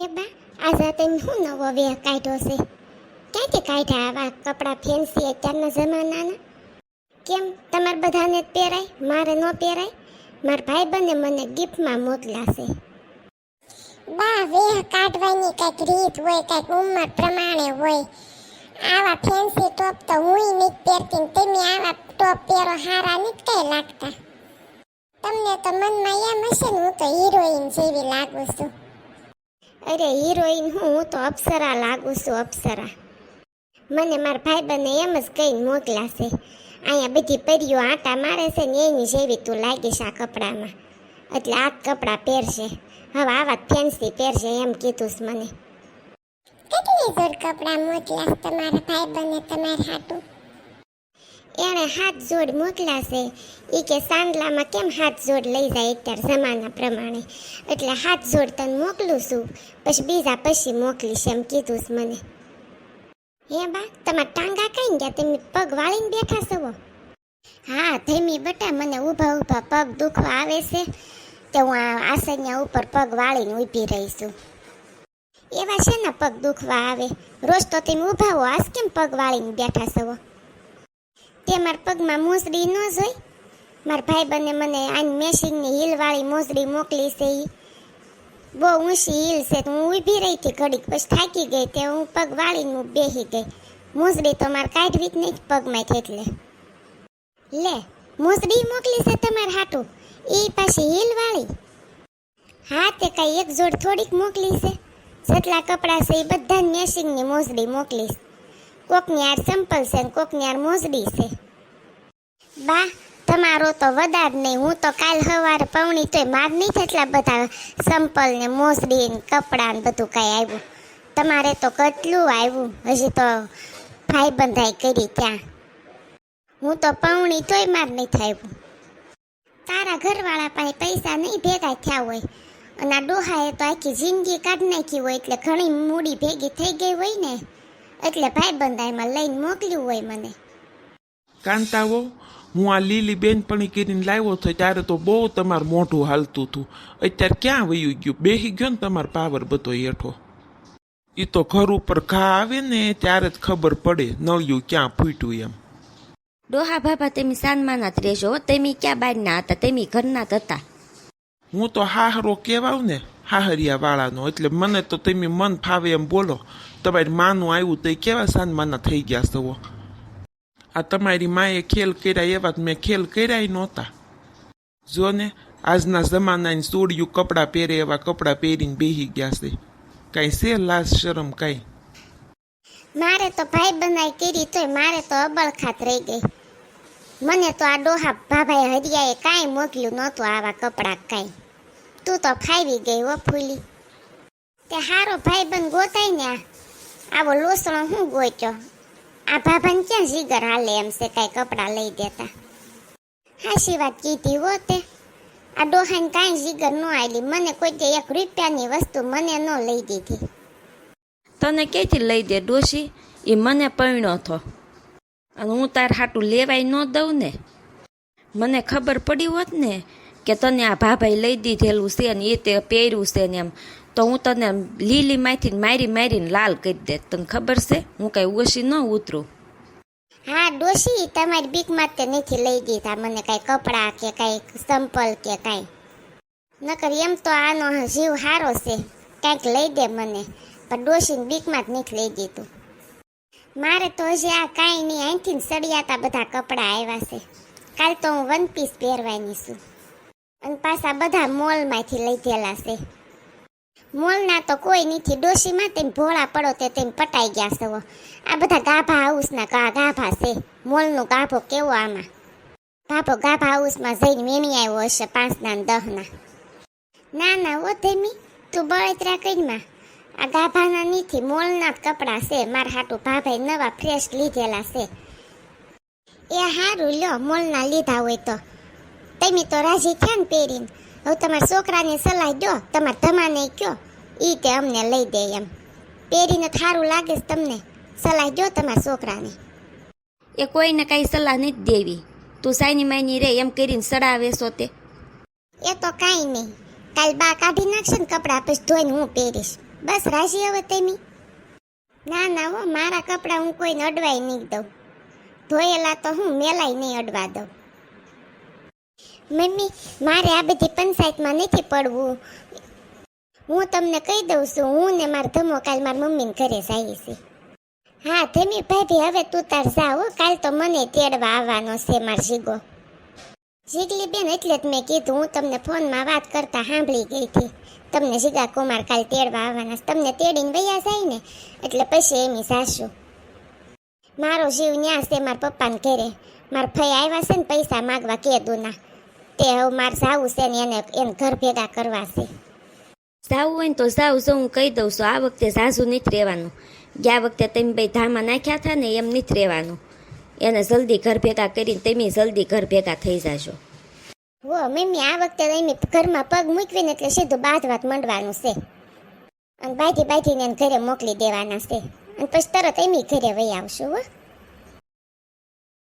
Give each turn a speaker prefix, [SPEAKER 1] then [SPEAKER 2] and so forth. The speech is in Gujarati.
[SPEAKER 1] એ બા આજે તમે શું નવો વેહ કાઢ્યો છે? ક્યાંથી કાઢ્યા આવા કપડાં ફેન્સી અત્યારના જમાનાના? કેમ તમારે બધાને જ પહેરાય, મારે ન પહેરાય? મારા ભાઈ બંને મને ગિફ્ટમાં મોકલાશે
[SPEAKER 2] બા વેહ કાઢવાની કંઈક રીત હોય, કંઈક ઉંમર પ્રમાણે હોય. આવા ફેન્સી ટોપ તો હું નહીં પહેરતી ને તમે આવા ટોપ પહેરો, હારા નહીં કઈ લાગતા. તમને તો મનમાં એમ હશે ને, હું તો હિરોઈન જેવી લાગુ છું.
[SPEAKER 1] અરે હિરોઈન હું? તો અપ્સરા લાગુ છું, અપ્સરા. મને મારા ભાઈ બંને એમ જ કહીને મોકલાશે અહીંયા બધી પરીઓ આટા મારે છે ને એની જેવી તું લાગીશ આ કપડામાં. એટલે આ કપડાં પહેરશે. હવે આવા ફેન્સી પહેરશે એમ કીધું મને.
[SPEAKER 2] કેટલી જોડ કપડાં મોકલ્યા તમારા ભાઈ બને તમારા હાટું?
[SPEAKER 1] એણે હાથ જોડ મોકલાશે એ કે સાંદલામાં કેમ હાથ જોડ લઈ જાય અત્યારે જમાના પ્રમાણે? એટલે હાથ જોડ તને મોકલું છું. પછી બીજા પછી મોકલીશ એમ કીધું મને. હે બા, તમારા ટાંગા કઈ ગયા? તમે પગ વાળીને બેઠા છો હા. ધીમી બટા, મને ઊભા ઊભા પગ દુખવા આવે છે. તો હું આ આસનિયા ઉપર પગ વાળીને ઊભી રહી છું. એવા છે ને પગ દુખવા આવે? રોજ તો તમે ઊભા હો, આજ કેમ પગ વાળીને બેઠા છો તે મારા પગમાં મોસડી ન જોઈ. મારા ભાઈ બંને મને આની મેશિંગની હીલવાળી મોસડી મોકલી છે એ બહુ ઊંચી હીલ છે તો હું ઊભી રહી હતી ઘડીક, પછી થાકી ગઈ તે હું પગ વાળીને હું બેસી ગઈ. મોસડી તો મારે કાઢવી જ નહીં પગમાં એટલે. લે મોસડી મોકલી છે તમારે હાટું. એ પાછી હીલવાળી. હા, તે કાંઈ એક જોડ થોડીક મોકલી છે. જેટલા કપડાં છે એ બધા મેશિંગની મોસડી મોકલીશ કોકની આર સંપલ છે ને કોકની આર મોસડી છે. બા, તમારો તો વધાર નહીં, હું તો કાલ સવારે પૌણી તોય માર નહીં થયેલા બધા સંપલ ને મોસડી ને કપડાં ને બધું કાંઈ આવ્યું તમારે તો કેટલું આવ્યું હજી તો ભાઈ બંધાઈ કરી ત્યાં. હું તો પૌણી તોય માર નહીં થાય તારા ઘરવાળા પાસે પૈસા નહીં ભેગા થયા હોય. અને આ ડોહાએ તો આખી જિંદગી કાઢી નાખી હોય એટલે ઘણી મૂડી ભેગી થઈ ગઈ હોય ને. એટલે ભાઈ બંધાઈમાં લઈને મોકલ્યું હોય મને.
[SPEAKER 3] કાંતાવો હું આ લીલી બેનપણી કરીને લાવ્યો હતો ત્યારે તો બહુ તમારું મોઢું હાલતું હતું. અત્યારે ક્યાં વયું ગયું? બેહી ગયો ને તમારો પાવર બધો હેઠો. એ તો ઘર ઉપર ઘા આવે ને ત્યારે જ ખબર પડે નળિયું ક્યાં ફૂટ્યું એમ.
[SPEAKER 4] ડોહા બાબા તમે સાનમાના જ રહેજો હો. તમે ક્યાં બહારના હતા? તમે ઘરના જ હતા.
[SPEAKER 3] હું તો હાહરો કહેવાવ ને હાહરિયા વાળાનો એટલે મને તો તમે મન ફાવે એમ બોલો તમારી માનું આવ્યું તો એ કેવા સાનમાના થઈ ગયા સવો આ તમારી માએ ખેલ કર્યા એવા જ મેં ખેલ કર્યા નહોતા જો ને આજના જમાનાની સોડિયું કપડાં પહેરે એવા કપડાં પહેરીને બેહી ગયા છે કાંઈ છે લાજ શરમ કાંઈ
[SPEAKER 1] મારે તો ભાઈ બનાઈ કરી તોય મારે તો અબળખાત રહી ગઈ મને તો આ ડોહા ભાભાએ હરિયાએ કાંઈ મોકલ્યું નહોતું આવા કપડાં કાંઈ તું તો ફાવી ગઈ હો ફૂલી. તે હારો ભાઈ બન ગોતાય ને આવો લોસણો હું ગોચ્યો આ ભાભાને ક્યાં જીગર હાલે એમ છે, કાંઈ કપડાં લઈ દેતા. હાશી વાત કીધી હો તે. આ ડોહાને કાંઈ જીગર ન આવેલી મને કોઈ દે એક રૂપિયાની વસ્તુ મને ન લઈ દીધી.
[SPEAKER 4] તને ક્યાંથી લઈ દે ડોશી? એ મને પરણ્યો થો અને હું તાર હાટું લેવાય ન દઉં ને? મને ખબર પડી હોત ને કે તને આ ભાભાઈ લઈ દીધેલું છે ને એ તે પહેર્યું છે ને એમ. તો હું તને લીલી માંથી મારી મારીને લાલ કરી દે તને ખબર છે? હું કઈ ઓછી ન ઉતરું.
[SPEAKER 1] હા, ડોશી, તમારી બીક માટે નથી લઈ દીધા. મને કાંઈ કપડાં કે કાંઈ સંપલ કે કાંઈ. નકર એમ તો આનો જીવ સારો છે. કાંઈક લઈ દે મને. પણ ડોશીને બીકમાં જ નથી લઈ દીધું. મારે તો હજી આ કાંઈ નહીં. અહીંથી સળિયાતા બધા કપડાં આવ્યા છે. કાલ તો હું વન પીસ પહેરવાની છું. અને પાછા બધા મોલમાંથી લીધેલા છે. મોલના તો કોઈ નથી, ડોશીમાં તેમ ભોળા પડો તે તેમ પટાઈ ગયા છે. આ બધા ગાભા હાઉસના ગાભા છે. મોલનું ગાભો કેવો આમાં? ગાભો ગાભા હાઉસમાં જઈને મેમી આવ્યો હશે પાંચના દહના. ના ના, ઓ ધેમી, તું બળતરા કઈમાં આ ગાભાના નથી, મોલના જ કપડાં છે. મારા હાટું ભાભાઈ નવા ફ્રેશ લીધેલા છે. એ હારું લ્યો, મોલના લીધા હોય તો. તમે તો રાજી થયા ને પહેરીને. હવે તમારા છોકરાને સલાહ દો તમારા ધમાને કયો. એ તે અમને લઈ દે એમ. પહેરીને સારું લાગે છે તમને. સલાહ દો તમારા છોકરાને.
[SPEAKER 4] એ કોઈને કાંઈ સલાહ નથી દેવી. તું સાયની માયની રે એમ કરીને સડાવે છો તે.
[SPEAKER 1] એ તો કાંઈ નહીં. કાલ બા કાઢી નાખશે ને કપડાં પછી ધોઈને હું પહેરીશ. બસ રાજી હવે તમે ના ના હો મારા કપડાં હું કોઈને અડવાય નહીં દઉં. ધોયેલા તો હું મેલાય નહીં અડવા દઉં. મમ્મી, મારે આ બધી પંચાયતમાં નથી પડવું. હું તમને કહી દઉં છું, હું ને મારા ધમો કાલ મારા મમ્મીને ઘરે જઈએ છીએ હા, ધમી ભાભી, હવે તું તાર જાઓ કાલ તો મને તેડવા આવવાનો છે માર જીગો. જીગલી બેન એટલે જ મેં કીધું, હું તમને ફોનમાં વાત કરતા સાંભળી ગઈ હતી. તમને જીગા કુમાર કાલ તેડવા આવવાના. તમને તેડીને વૈયા જાય ને, એટલે પછી એમી સાસુ મારો જીવ ન્યા છે મારા પપ્પાને ઘરે. મારા ફઈ આવ્યા છે ને, પૈસા માગવા કેદુના તે હવે મારે જાવું છે ને એને એને ઘર ભેગા કરવા છે.
[SPEAKER 4] જાવું હોય ને તો જાવ જો હું કહી દઉં છું આ વખતે ઝાઝુ નથી રહેવાનું. ગયા વખતે તમે ભાઈ ધામા નાખ્યા હતા ને એમ નથી રહેવાનું. એને જલ્દી ઘર ભેગા કરીને તમે જલ્દી ઘર ભેગા થઈ જાશો
[SPEAKER 1] હો મમ્મી આ વખતે રહીને ઘરમાં પગ મૂકવીને એટલે સીધું બાંધવાત મંડવાનું છે. અને બાંધી બાંધીને એને ઘરે મોકલી દેવાના છે. અને પછી તરત એમી ઘરે વહી આવશું હો.